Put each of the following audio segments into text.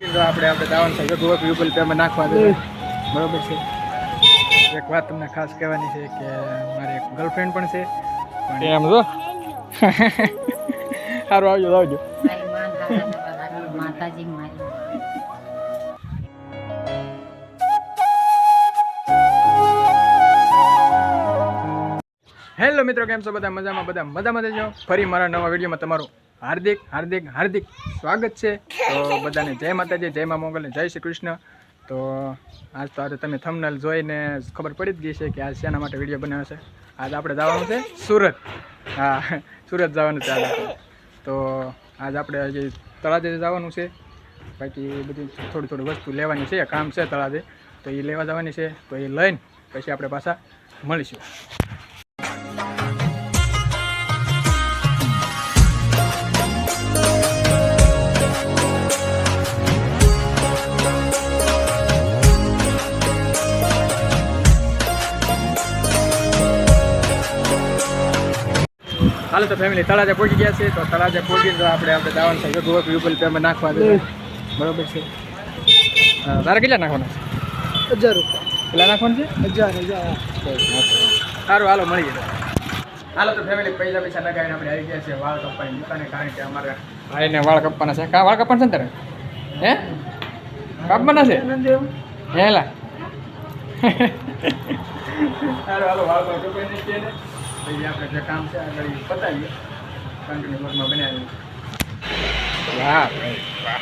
આપણે આપણે દાવાનું છે ગૂગલ ગૂગલ પેમાં નાખવા દે. બરાબર છે. એક વાત તમને ખાસ કહેવાની છે કે મારી એક ગર્લફ્રેન્ડ પણ છે. પણ એમ જો. સારું આવજો આવજો. માતાજી મારી. હેલો મિત્રો કેમ છો? બધા મજામાં? બધા મજામાં જજો ફરી મારા નવા વિડીયોમાં તમારું હાર્દિક હાર્દિક હાર્દિક. સ્વાગત છે. તો બધાને જય માતાજી, જય મા મોગલ જય શ્રી કૃષ્ણ. તો આજ તો આજે તમે થમનલ જોઈને ખબર પડી જ ગઈ છે કે આજ શેના માટે વીડિયો બનાવ્યો છે. આજ આપણે જવાનું છે સુરત. હા, સુરત જવાનું છે આજે તો આજ આપણે હજી તળાજે જવાનું છે. બાકી બધી થોડી થોડી વસ્તુ લેવાની છે, કામ છે તળાજે. તો એ લેવા જવાની છે, તો એ લઈને પછી આપણે પાછા મળીશું. હાલો તો ફેમિલી તળાજે પહોંચી ગયા છે તો તળાજે પહોંચીને આપણે આપણે જવાનું છે ગૂગલ ગૂગલ પેમાં નાખવા દે બરોબર છે. તારે કેટલા નાખવાના? છે હજાર રૂપિયા. કેટલા નાખવાનું છે? હજાર હજાર સારું હાલો મળી જાય હાલો તો ફેમિલી પૈસા પૈસા લગાવીને આપણે આવી ગયા છે વાળ કપવાની દુકાને કારણ કે અમારે ભાઈને વાળ કપવાના છે. કા વાળ કપવાના છે ને તારે? હે? કાપવાના છે? હેલા હાલો હાલો વાળ કપાઈ પછી આપણે જે કામ છે પતાવીએ કન્ટિન્યુ વર્કમાં બનાવીએ વાહ વાહ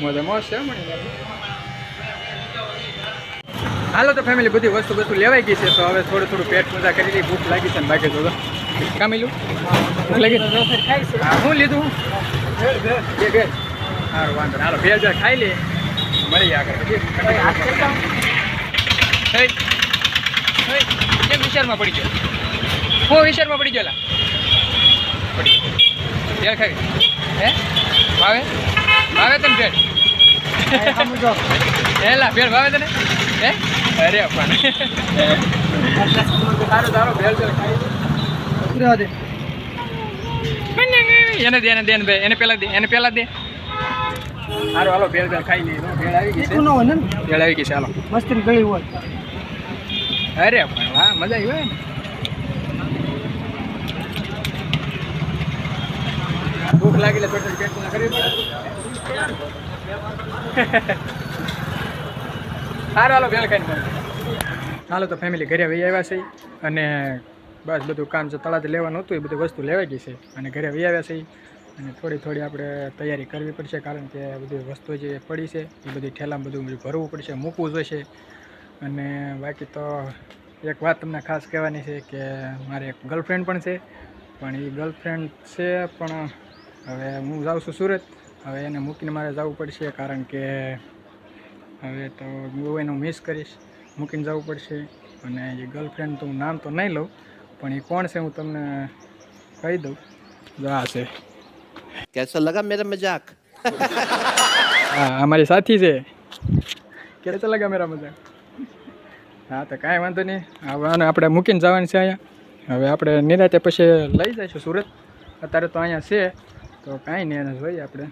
મોજે છે હાલો તો ફેમિલી બધી વસ્તુ વસ્તુ લેવાઈ ગઈ છે, તો હવે થોડું થોડું પેટ મજા કરી ભૂખ લાગી છે ને બાકી તો. ભૂખ લાગી હા લીધું. સારું વાંધો. હાલો બે હજાર ખાઈ લે. મળી આગળ. કેમ વિચારમાં પડી ગયો? હું વિચારમાં પડી ગયો પડી ભેળ ખાઈ હે? ભાવે? ભાવે તને ભેળ? હેલા ભેળ ભાવે તને? હે? અરે પણ સારું સારું ભેળ ભેળ ખાઈ રહેવા દે એને દે એને દે. ભાઈ એને પેલા દે એને પેલા દે. હારો હાલો ભેળ ભેળ ખાઈ લઈએ. ભેળ આવી ગઈ છે. ન હોય ને? ભેળ આવી ગઈ છે હાલો. મસ્તી ગળી હોય. અરે પણ વાહ મજા આવી હોય ને. ભૂખ લાગી લે થોડી પેટ ના કરી સારું હાલો ભેળ ખાઈને. હાલો તો ફેમિલી ઘરે વહી આવ્યા છે. અને બસ બધું કામ છે તળાથી લેવાનું હતું એ બધી વસ્તુ લેવાઈ ગઈ છે. અને ઘરે વહી છે. અને થોડી થોડી આપણે તૈયારી કરવી પડશે કારણ કે બધી વસ્તુ જે પડી છે એ બધી ઠેલામાં બધું બધું ભરવું પડશે, મૂકવું જોઈશે. અને બાકી તો એક વાત તમને ખાસ કહેવાની છે કે મારી એક ગર્લફ્રેન્ડ પણ છે. પણ એ ગર્લફ્રેન્ડ છે પણ હવે હું જાઉં છું સુરત. હવે એને મૂકીને મારે જવું પડશે કારણ કે હવે તો હું એનું મિસ કરીશ. મૂકીને જવું પડશે. અને એ ગર્લફ્રેન્ડ તો હું નામ તો નહીં લઉં. પણ એ કોણ છે હું તમને કહી દઉં. જો આ છે કેસો લગા મેરા મજાક. હા અમારી સાથી છે. કેસો લગા મેરા મજાક. હા તો કાંઈ વાંધો નહીં. હવે આને આપણે મૂકીને જવાનું છે અહીંયા. હવે આપણે નિરાતે પછી લઈ જઈશું સુરત. અત્યારે તો અહીંયા છે. તો કાંઈ નહીં એને જોઈએ આપણે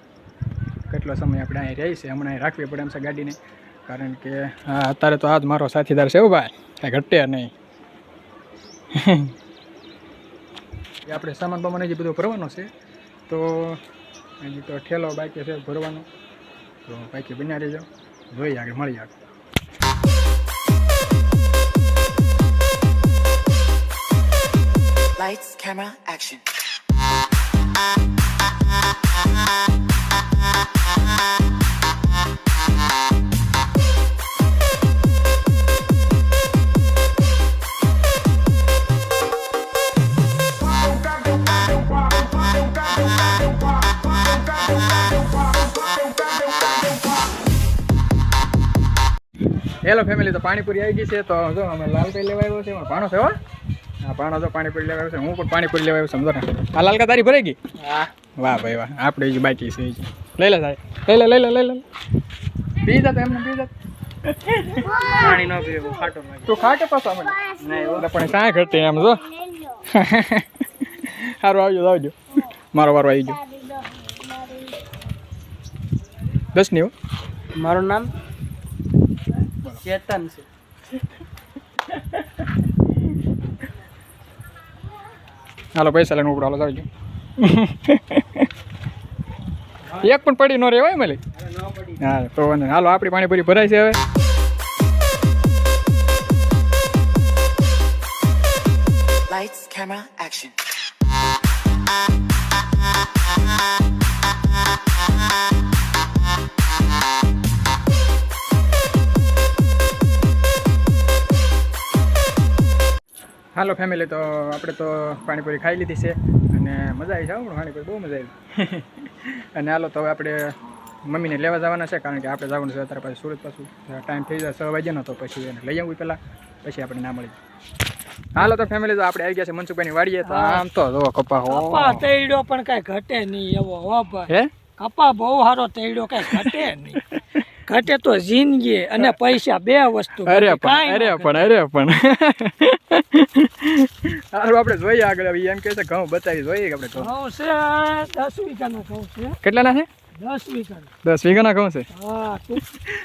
કેટલો સમય આપણે અહીં રહી છે. હમણાં રાખવી પડે એમ છે ગાડીને. કારણ કે હા અત્યારે તો આજ મારો સાથીદાર છે એવું ભાઈ. કાંઈ ઘટે નહીં. આપણે સામાન બામાન જે બધું ભરવાનો છે. તો હજી તો ઠેલો બાકી છે ભરવાનો. તો બાકી બન્યા રહેજો. જોઈએ આગળ મળી આગળ. Lights, camera, action. Hello family તો પાણીપુરી આવી ગઈ છે. તો જો અમે લાલકાઈ લેવા આવ્યો છે? એમાં પાણો છે હો. હા પાણો તો પાણીપુરી લેવા આવ્યો છે. હું પણ પાણીપુરી લેવા આવ્યો છું સમજો ને. આ લાલકા તારી ભરાઈ ગઈ? હા. વાહ ભાઈ વાહ આપણે હજી બાકી છે. લઈ લે સાહેબ લઈ લે લઈ લે લઈ લે પી જા એમને પી જા પાણી ન પીવું ખાટો તું ખાટે પાછો અમે નહીં પણ કાંઈ કરતી એમ જો. સારું આવજો આવજો. મારો વારો આવી ગયો. દસની મારું નામ ચેતન છે હાલો પૈસા લઈને ઉપડો હાલો આવજો એક પણ પડી ન રહેવાય મળી હા તો વાંધો નહીં. હાલો આપણી પાણીપુરી ભરાય છે હવે Lights, camera, action. હાલો ફેમિલી તો આપણે તો પાણીપુરી ખાઈ લીધી છે અને મજા આવી છે પાણીપુરી બહુ મજા આવી. અને હાલો તો હવે આપણે મમ્મીને લેવા જવાના છે કારણ કે આપણે જવાનું છે અત્યારે પાછું સુરત પાછું. ટાઈમ થઈ જાય છ વાગ્યાનો તો પછી એને લઈ આવું પહેલાં પછી આપણે ના મળી હાલો તો ફેમિલી તો આપણે આવી ગયા છે મનસુખભાઈની વાડીએ તો આમ તો જો કપા હો. કપા તૈડો પણ કઈ ઘટે નહીં એવો હો ભાઈ. હે? કપા બહુ સારો તૈડો કઈ ઘટે નહીં. ઘટે તો જિંદગી અને પૈસા બે વસ્તુ અરે પણ અરે પણ અરે પણ. સારું આપણે જોઈએ આગળ હવે એમ કહે છે ઘઉં બતાવી જોઈએ આપણે. ઘઉં છે દસ વીઘાનો ઘઉં છે. કેટલાના છે? દસ વીઘા દસ વીઘાના ઘઉં છે? હા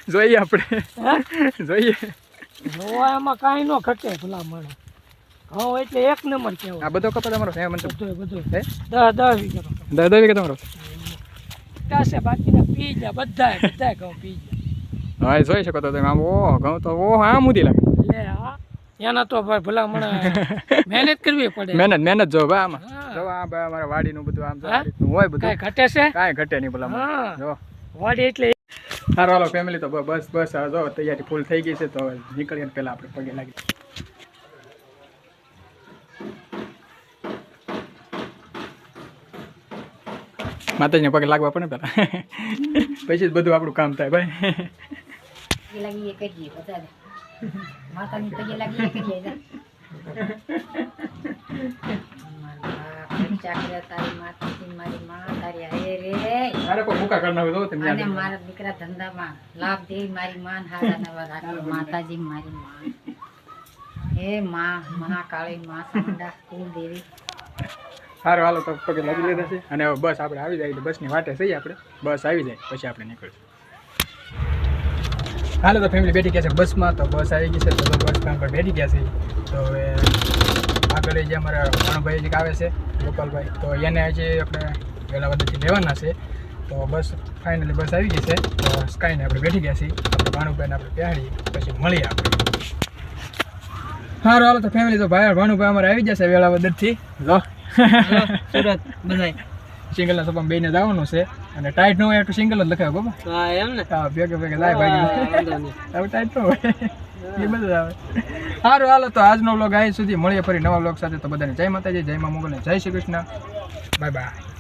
જોઈએ આપણે. જોઈએ. જોવા એમાં કાંઈ ન ઘટે ભલા મને ઘઉં એટલે એક નંબર કહેવાય. આ બધો કપા તમારો છે બધું બધું. દસ દસ વીઘા દસ દસ વીઘા તમારો કાશે બાકીના પી ગયા બધાય બધાય ઘઉં પી ગયા. હા જોઈ શકો તો તમે આમ ઓહ ઘઉં તો ઓહ આમ ઉધી લાગે. લે હા. એના તો ભાઈ ભલા મને મહેનત કરવી પડે. મહેનત મહેનત જો ભાઈ આમાં. જો આ ભાઈ અમારા વાડીનું બધું આમ જો? હોય કાંઈ બધું ઘટે છે? કાંઈ ઘટે નહીં ભલા. જો. વાડી એટલે સારું હાલો ફેમિલી તો બસ બસ જો તૈયારી ફૂલ થઈ ગઈ છે તો નીકળીએ પેલા પહેલાં આપણે પગે લાગી. માતાજીને પગે લાગવા પડે ને પછી જ બધું આપણું કામ થાય ભાઈ. માતાની પગે લાગી એ કરીએ મારા દીકરા ધંધામાં લાભ દે મારી માન હારા માતાજી મારી માં. હે માં મહાકાળી માં કુલદેવી સારું, હાલો, તો પગે લાગી લીધા છે. અને હવે બસ આપણે આવી જાય બસની વાટે થઈ આપણે. બસ આવી જાય, પછી આપણે નીકળશું. હાલો, તો ફેમિલી બેઠી ગયા છે બસમાં, તો બસ આવી ગઈ છે. તો બસ કામ પર બેઠી ગયા છે. તો હવે આગળ જે અમારા ભાણુભાઈ જે આવે છે, ગોપાલભાઈ, તો એને હજી આપણે વહેલા વધીથી લેવાના છે. તો બસ ફાઇનલી બસ આવી ગઈ છે. તો સ્કાઈને આપણે બેઠી ગયા છીએ. આપણે ભાણુભાઈને આપણે પહેરી, પછી મળીએ આપણે. સારું હાલો, તો ફેમિલી તો ભાઈ ભાણુભાઈ અમારે આવી જશે વેળા વધરથી જો સુરત બધાય. સિંગલના સપા બેને જવાનું છે. અને ટાઈટ ન હોય સિંગલ જ લખાય બાબા હા એમ ને? હા ભેગે ભેગે લાય ભાઈ હવે ટાઈટ ન હોય. એ બધું આવે. સારું હાલો તો આજનો વ્લોગ અહીં સુધી. મળીએ ફરી નવા વ્લોગ સાથે. તો બધાને જય માતાજી જય મા મોગલ જય શ્રી કૃષ્ણ. Bye bye